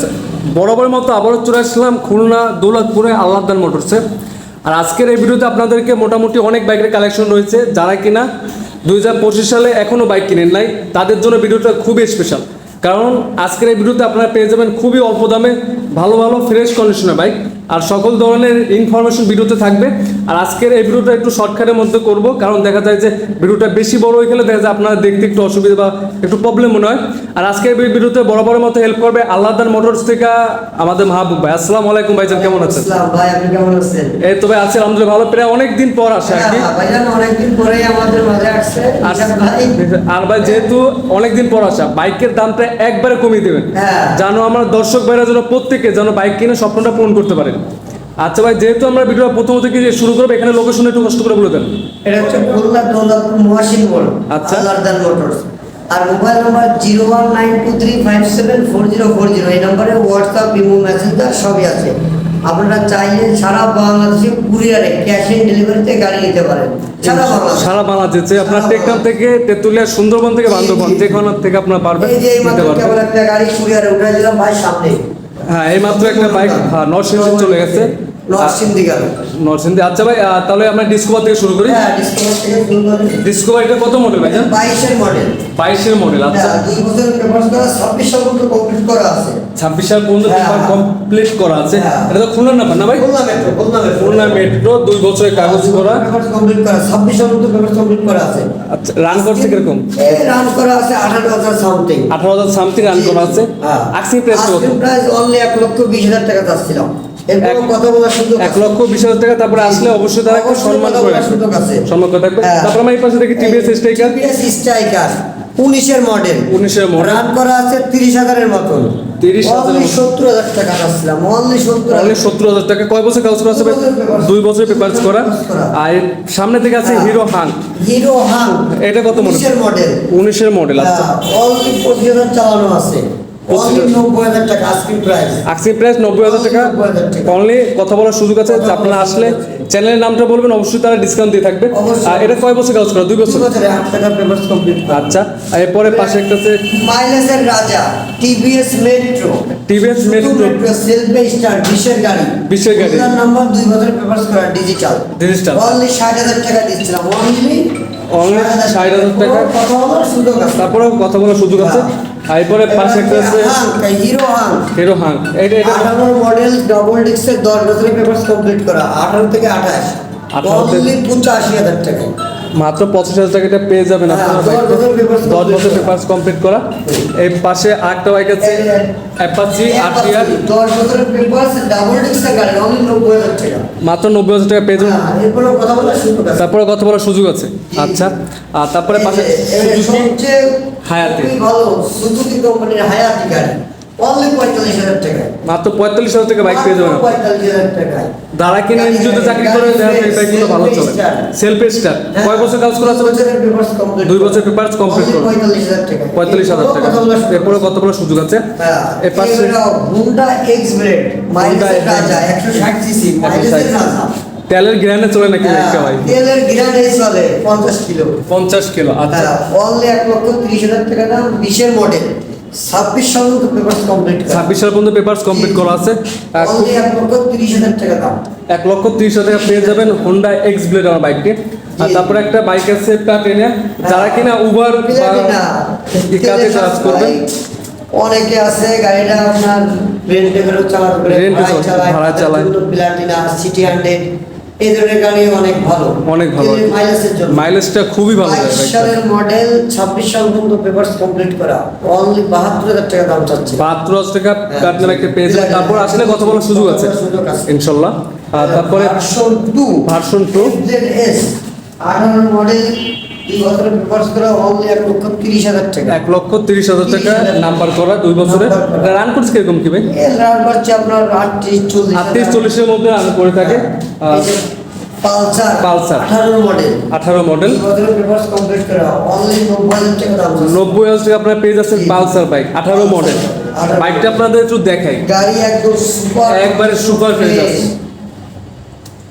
Viewers বরাবরের মতো আবারও চলে আসলাম খুলনা, দৌলতপুরে আল্লাহদান মোটরসে আর আজকের এই ভিডিওতে আপনাদেরকে মোটামুটি অনেক বাইকের কালেকশন রয়েছে, যারা কিনা দুই হাজার পঁচিশ সালে এখনও বাইক কিনেন নাই, তাদের জন্য ভিডিওটা খুবই স্পেশাল কারণ আজকের এই ভিডিওতে আপনারা পেয়ে যাবেন খুবই অল্প দামে ভালো ভালো ফ্রেশ কন্ডিশনের বাইক। আর সকল ধরনের ইনফরমেশন ভিডিওতে থাকবে। আর আজকের এই ভিডিওটা একটু শর্টকাটের মধ্যে করব কারণ দেখা যায় যে ভিডিওটা বেশি বড় হয়ে গেলে দেখা যায় আপনারা দেখতে একটু অসুবিধা বা একটু প্রবলেম মনে হয়। আর আজকের এই ভিডিওতে বড় মতো হেল্প করবে আল্লাহদান মোটরস থেকে আমাদের মাহবুব ভাই। আসসালামু আলাইকুম ভাইজান কেমন আছেন? ভাই আপনি কেমন আছেন? এই তবে আছে আলহামদুলিল্লাহ ভালো। প্রায় অনেক দিন পর আসে আর কি। হ্যাঁ, আমাদের মাঝে আসছে। আর ভাই যেহেতু অনেকদিন পর আসা বাইকের দামটা একবারে কমিয়ে দেবেন। হ্যাঁ। যেন আমার দর্শক ভাইরা যেন প্রত্যেকে যেন বাইক কিনে স্বপ্নটা পূরণ করতে পারেন। আচ্ছা ভাই যেহেতু আমরা ভিডিওটা প্রথম থেকে যে শুরু করব এখানে লোকেশন একটু কষ্ট করে বলে দেন। এটা হচ্ছে খুলনা দৌলতপুর মহাসিন মোড় আচ্ছা। আল্লাহদান মোটরস। আর mobile number zero one nine two three five seven four zero four zero এই নম্বরে হোয়াটসঅ্যাপ ইমো মেসেঞ্জার সবই আছে। আপনারা চাইলে সারা বাংলাদেশে কুরিয়ারে ক্যাশ অন ডেলিভারিতে গাড়ি নিতে পারেন। সারা বাংলাদেশ। সারা বাংলাদেশে। আপনার সারা টেকনাম থেকে তেতুলিয়া সুন্দরবন থেকে বান্দরবন। যেখানে থেকে আপনার পারবেন এই যে এই কেবল একটা গাড়ি কুরিয়ারে উঠে দিলাম ভাই সামনে। হ্যাঁ এই মাত্র একটা বাইক হ্যাঁ নরসিংদী চলে গেছে। নরসিংদী গেল নরসিংদী আচ্ছা ভাই তাহলে আমরা ডিসকভার থেকে শুরু করি। হ্যাঁ ডিসকাউন্ট থেকে শুরু করে। ডিসকভার এটা কত মডেল ভাইজান বাইশের মডেল বাইশের মডেল আচ্ছা। হ্যাঁ, দুই বছরের পেপার করা ছাব্বিশ সাল পর্যন্ত কমপ্লিট করা আছে। ছাব্বিশ সাল পর্যন্ত হ্যাঁ, পেপার হ্যাঁ। কমপ্লিট করা আছে। হ্যাঁ। এটা তো খুলনার নাম্বার না ভাই? Khulna metro Khulna metro Khulna metro দুই বছরের কাগজ করা। পেপার কমপ্লিট করা ছাব্বিশ সাল পর্যন্ত পেপার কমপ্লিট করা আছে। আচ্ছা রান করছে কীরকম? এই রান করা আছে আঠারো হাজার সামথিং আঠারো হাজার সামথিং রান করা আছে। হ্যাঁ। আক্সিং প্রাইস কত? প্রাইস অনলি এক লক্ষ বিশ হাজার টাকা চাচ্ছিলাম। এক- কথা বলার সুযোগ এক লক্ষ বিশ হাজার টাকা তারপরে আসলে অবশ্যই তারা সম্মান করে বলার রাখবে সুযোগ আছে। সম্মান করে থাকবে। হ্যাঁ। তারপর আমরা এই পাশে দেখি টিভিএস স্ট্রাইকার স্ট্রাইকার উনিশের মডেল 19 এর রান করা আছে তিরিশ হাজারের মতন। 30,000 অনলি সত্তর হাজার টাকা চাচ্ছিলাম অনলি সত্তর অনলি সত্তর হাজার টাকা। কয় বছর করা দুই বছর পেপার করা। আর সামনে থেকে আছে হ্যাঁ। হিরো হাং হিরো হাং এটা কত model? উনিশের মডেল উনিশের মডেল আচ্ছা। অনলি পঁচিশ হাজার চালানো আছে। হাজার। নব্বই হাজার টাকা আজকের প্রাইস আক্সিং নব্বই হাজার টাকা। অনলি কথা বলার সুযোগ আছে আপনারা আসলে চ্যানেলের নামটা বলবেন অবশ্যই তারা ডিসকাউন্ট দিয়ে থাকবে। আর এটা কয় বছর করা? দুই বছর? আচ্ছা এরপরে পাশে একটা আছে মাইলেজের রাজা টিভিএস মেট্রো Metro। মেট্রো সেলফে স্টার বিশের গাড়ি। বিশের গাড়ি। নাম্বার দুই বছর করা ডিজিটাল Digital। অনলি ষাট হাজার টাকা দিচ্ছিলাম। অনলি Only 60,000 টাকা। কথা বলার সুযোগ আছে। তারপরে কথা বলার সুযোগ আছে। এরপরে পাশে একটা আছে হিরো হাং হিরো হাং এটা এটা আঠারো মডেল ডাবল ডিক্সের দশ বছরের পেপার কমপ্লিট করা আঠারো থেকে আঠাশ। 18 থেকে- অনলি পঁচাশি হাজার টাকা। মাত্র পঁচিশ হাজার টাকা এটা পেয়ে যাবেন হ্যাঁ, আপনারা দশ। বছর। পেপার্স কমপ্লিট করা। এই পাশে আটটা বাইক আছে অ্যাপাচি আরটিআর দশ বছরের পেপার ডাবল ডিস্কের গাড়ি অনলি নব্বই হাজার টাকা। মাত্র নব্বই হাজার টাকা পেয়ে যাবেন। হ্যাঁ, তারপরে কথা বলার সুযোগ আছে। আচ্ছা আর তারপরে পাশে সুজুকি হায়াতি। ভালো সুজুকি কোম্পানির হায়াতি গাড়ি অনলি পঁয়তাল্লিশ হাজার টাকা মাত্র পঁয়তাল্লিশ হাজার টাকা বাইক পেয়ে যাবেন। পঁয়তাল্লিশ হাজার টাকায়। যারা কিনে যদি চাকরি করে দেখা যায় এই বাইকগুলো ভালো চলে। Self star. কয় বছর কাজ করা আছে দুই বছর পেপার্স কমপ্লিট করা পঁয়তাল্লিশ হাজার টাকা পঁয়তাল্লিশ হাজার এরপরে কত বলার সুযোগ আছে? এর পাশে Honda X blade mileage Honda রাজা একশো ষাট সিসি 160 রাজা। তেলের গ্রানে চলে নাকি বাইকটা ভাই? হ্যাঁ, তেলের গ্রান্ডে চলে পঞ্চাশ কিলো। পঞ্চাশ কিলো আচ্ছা। অনলি এক লক্ষ তিরিশ হাজার টাকা দাম বিশের মডেল ছাব্বিশ সাল কমপ্লিট ছাব্বিশ সাল পর্যন্ত পেপার্স কমপ্লিট করা আছে। এক লক্ষ তিরিশ হাজার টাকা দাম। এক লক্ষ তিরিশ হাজার টাকা পেয়ে যাবেন হোন্ডা এক্স ব্লেড আমার বাইকটি আর তারপরে একটা বাইক আছে প্লাটিনা যারা কিনা উবার কাজে কাজ করবেন। অনেকে আছে গাড়িটা আপনার রেন্টে করে চালাতে পারে। Rent চালায়, চালায়। চালায়। প্লাটিনা সিটি হান্ড্রেড এই ধরনের গাড়ি অনেক ভালো। অনেক ভালো। মাইলেজের জন্য। মাইলেজটা খুবই ভালো সালের মডেল ছাব্বিশ সাল পর্যন্ত পেপারস কমপ্লিট করা। অনলি বাহাত্তর হাজার টাকা দাম চাচ্ছে। বাহাত্তর হাজার টাকা প্লাটিনা বাইকটা পেয়ে যাবেন। তারপর আসলে কথা বলার সুযোগ আছে। ইনশাল্লাহ। তারপরে version two version two S আঠারো মডেল এক লক্ষ তিরিশ হাজার টাকা। নাম্বার করা দুই বছরে। রান করছে কীরকম কি ভাই? রান পাচ্ছে আপনার আটত্রিশ চল্লিশ আটত্রিশ চল্লিশের মধ্যে রান করে থাকে। এই যে পালসার পালসার। আঠারো মডেল আঠারো মডেল দুই পেপারস কমপ্লিট করা অনলি নব্বই হাজার টাকা দাম চাচ্ছে। নব্বই হাজার টাকা আপনার পেয়ে যাচ্ছেন পালসার বাইক আঠারো মডেল আঠারো। বাইকটা আপনাদের একটু দেখাই গাড়ি একদম সুপার একবারে সুপার ফ্রেশ আছে।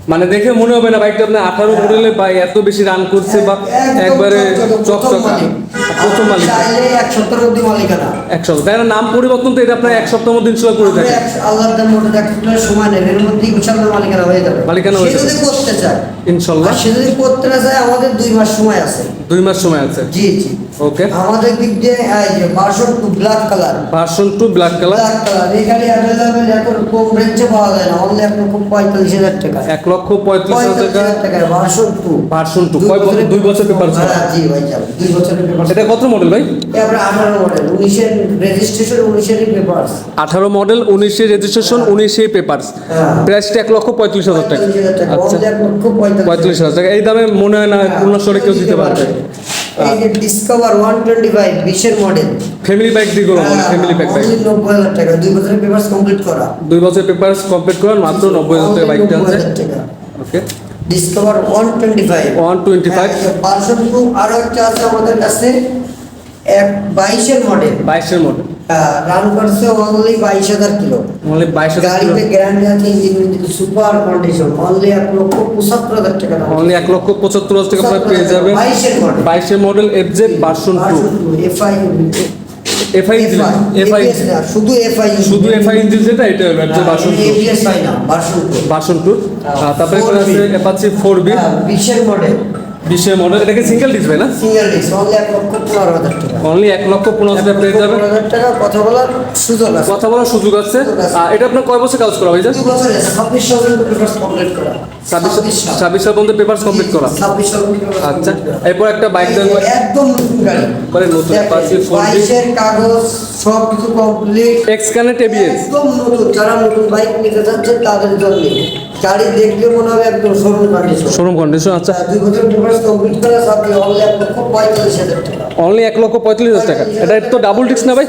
মানে দেখে মনে হবে না বাইকটা আপনার আঠারো মডেলে বা এত বেশি রান করছে বা একবারে চকচকে, প্রথম মালিক। এক সপ্তাহের অবধি মালিকানা। এক সপ্তাহ। তাই নাম পরিবর্তন তো এটা আপনার এক সপ্তাহের মধ্যে ইনশাল্লাহ করে থাকে। এক- আল্লাহর দান মোটর এক সপ্তাহের সময় নেবে এর মধ্যে ইনশাল্লাহ মালিকানা হয়ে যাবে। মালিকানা হয়ে যাবে। যদি করতে চায় ইনশাল্লাহ। সে যদি করতে না চায় আমাদের দুই মাস সময় আছে। দুই মাস সময় আছে। জি জি। ওকে আমাদের দিক দিয়ে এই যে version two black colour version two black colour black colour এই গাড়ি অ্যাভেলেবেল এখন কম রেঞ্জে পাওয়া যায় না। অনলি এক লক্ষ পঁয়তাল্লিশ হাজার টাকা। এক লক্ষ পঁয়ত্রিশ হাজার টাকা। ভার্সন টু ভার্সন টু কয় বছর দুই বছর পেপার হ্যাঁ জি ভাই যাবে দুই বছরের পেপার এটা কত মডেল ভাই? এবারে আঠারো মডেল উনিশের রেজিস্ট্রেশন উনিশেরই পেপার আঠারো মডেল উনিশে রেজিস্ট্রেশন উনিশে পেপার্স হ্যাঁ। প্রাইসটা এক লক্ষ পঁয়ত্রিশ হাজার টাকা। আচ্ছা। পঁয়ত্রিশ হাজার টাকা। এই দামে মনে হয় না খুলনা শহরে কেউ দিতে পারবে। এই যে ডিসকভার ওয়ান টোয়েন্টি ফাইভ বিশের মডেল ফ্যামিলি বাইক দিয়ে করো ফ্যামিলি বাইক বাইক টাকা দুই বছরের পেপার কমপ্লিট করা। দুই বছর পেপার কমপ্লিট করার মাত্র নব্বই হাজার টাকা বাইকটা আছে। Okay Discover one twenty five one twenty five পাঁচশো টু আরও একটা আছে আমাদের কাছে এক বাইশের মডেল বাইশের মডেল রান করছে অনলি বাইশ হাজার কিলো। মানে বাইশ গাড়িতে গ্যারান্টি আছে ইঞ্জিন সুপার কন্ডিশন অনলি এক লক্ষ পঁচাত্তর হাজার টাকা অনলি এক লক্ষ পঁচাত্তর হাজার টাকা আপনার পেয়ে যাবেন। বাইশের মডেল বাইশের model F J version two FI FI engine FI শুধু এফআই শুধু এফআই ইঞ্জিন যেটা এটা হলো এফ জে ভার্সন টু তারপরে আছে অ্যাপাচি ফোর বি বিশের মডেল বিশের মডেল এটাকে সিঙ্গেল ডিসপ্লে না? সিঙ্গেল ডিস্ক অনলি এক লক্ষ পনেরো হাজার টাকা। অনলি এক লক্ষ পনেরো হাজার পেয়ে হাজার টাকা কথা বলার সুযোগ আছে। কথা বলার সুযোগ আছে। আর এটা আপনার কয় বছর কাজ করা হয়েছে দুই বছরে ছাব্বিশ পর্যন্ত কমপ্লিট করা। ছাব্বিশ। ছাব্বিশ সাল। পর্যন্ত পেপার কমপ্লিট করা। ছাব্বিশ আচ্ছা। এরপর একটা বাইক দেন। একদম নতুন গাড়ি। মানে নতুন, পাশে 4G বাইশের কাগজ সব কিছু কমপ্লিট এক্স কানেক্ট এবিএস একদম নতুন যারা নতুন বাইক নিতে যাচ্ছে তাদের জন্য। গাড়ি দেখলে মনে হবে একদম শোরুম কন্ডিশন শোরুম কন্ডিশন আচ্ছা। দুই বছর কমপ্লিট করা সাথে অনলি এক লক্ষ পঁয়তাল্লিশ হাজার টাকা। অনলি এক লক্ষ পঁয়তাল্লিশ হাজার টাকা। এটা তো ডাবল ডিস্ক না ভাই?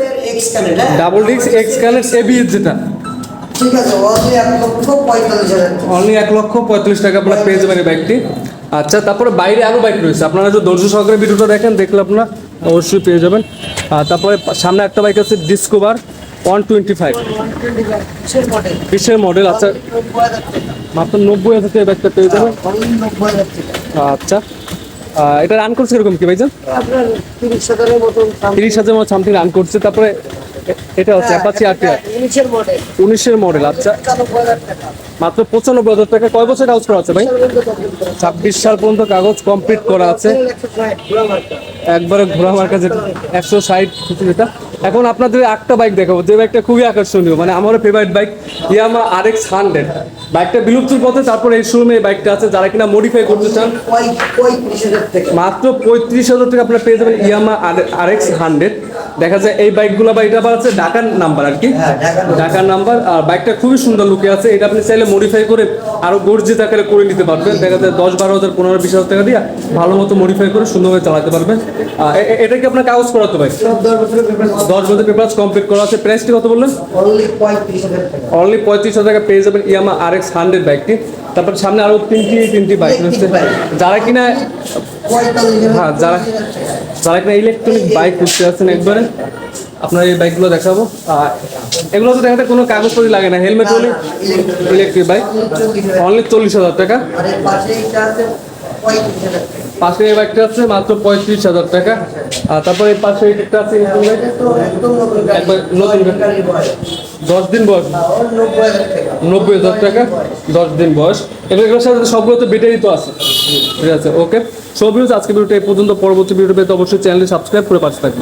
Double disc X connect ABS যেটা ঠিক আছে অনলি এক লক্ষ পঁয়তাল্লিশ হাজার অনলি এক লক্ষ পঁয়তাল্লিশ টাকা আপনার পেয়ে যাবেন এই বাইকটি আচ্ছা তারপরে বাইরে আরও বাইক রয়েছে। আপনারা যদি ধৈর্য সহকারে ভিডিওটা দেখেন দেখলে আপনারা অবশ্যই পেয়ে যাবেন। তারপরে সামনে একটা বাইক আছে Discover one twenty five. Model বিশের মডেল আচ্ছা মাত্র নব্বই হাজার থেকে বাইকটা পেয়ে যাবেন। আচ্ছা এটা রান করছে এরকম কি ভাইজান? তিরিশ হাজার মতো সামথিং রান করছে। তারপরে এটা হচ্ছে অ্যাপাচি আর উনিশের মডেল আচ্ছা। মাত্র পঁচানব্বই হাজার টাকা কয় বছর কাগজ করা আছে ভাই। ছাব্বিশ সাল পর্যন্ত কাগজ কমপ্লিট করা আছে। একবারে ঘোরা মার্কা যেটা, একশো ষাট যেটা এখন আপনাদের একটা বাইক দেখাবো যে বাইকটা খুবই আকর্ষণীয়। মানে আমার favourite bike Yamaha R X hundred বাইকটা বিলুপ্তির পথে তারপরে এই শোরুমে এই বাইকটা আছে যারা কিনা মডিফাই করতে চান। মাত্র পঁয়ত্রিশ হাজার টাকা আপনারা পেয়ে যাবেন ইয়ামা আর এক্স হান্ড্রেড দেখা যায় এই বাইকগুলো বা এটা আবার আছে ঢাকার নাম্বার আর কি। হ্যাঁ, ঢাকার নাম্বার আর বাইকটা খুবই সুন্দর লুকে আছে। এটা আপনি চাইলে মডিফাই করে আরও গর্জিত আকারে করে নিতে পারবেন। দেখা যায় দশ বারো হাজার পনেরো বিশ হাজার টাকা দিয়ে ভালো মতো মডিফাই করে সুন্দরভাবে চালাতে পারবেন। এটা কি আপনার কাগজ করাতে ভাই দশ বছর পেপার কমপ্লিট করা আছে। প্রাইসটি কত বললেন। অনলি পঁয়ত্রিশ হাজার টাকা। পেয়ে যাবেন ইয়ামা আর এক্স হান্ড্রেড বাইকটি তারপর সামনে আরও তিনটি তিনটি বাইক রয়েছে। যারা কিনা হ্যাঁ, যারা-। যারা কিনা ইলেকট্রনিক বাইক করতে আছেন একবারে আপনার এই বাইকগুলো দেখাবো। আর এগুলো তো দেখাতে কোনো কাগজপত্র লাগে না হেলমেট হলে ইলেকট্রিক বাইক অনলি চল্লিশ হাজার টাকা। পাশে এই বাইকটা আছে মাত্র পঁয়ত্রিশ হাজার টাকা। আর তারপরে পাশে একটা আছে নতুন। দশ দিন বয়স। নব্বই হাজার টাকা। দশ দিন বয়স। এগুলো এগুলোর সাথে সবগুলো তো বেটারি তো আছে। ঠিক আছে, ওকে। সব ভিডিও আজকে ভিডিওটা এই পর্যন্ত। পরবর্তী ভিডিও পেতে অবশ্যই চ্যানেলটি সাবস্ক্রাইব করে পাশে থাকবে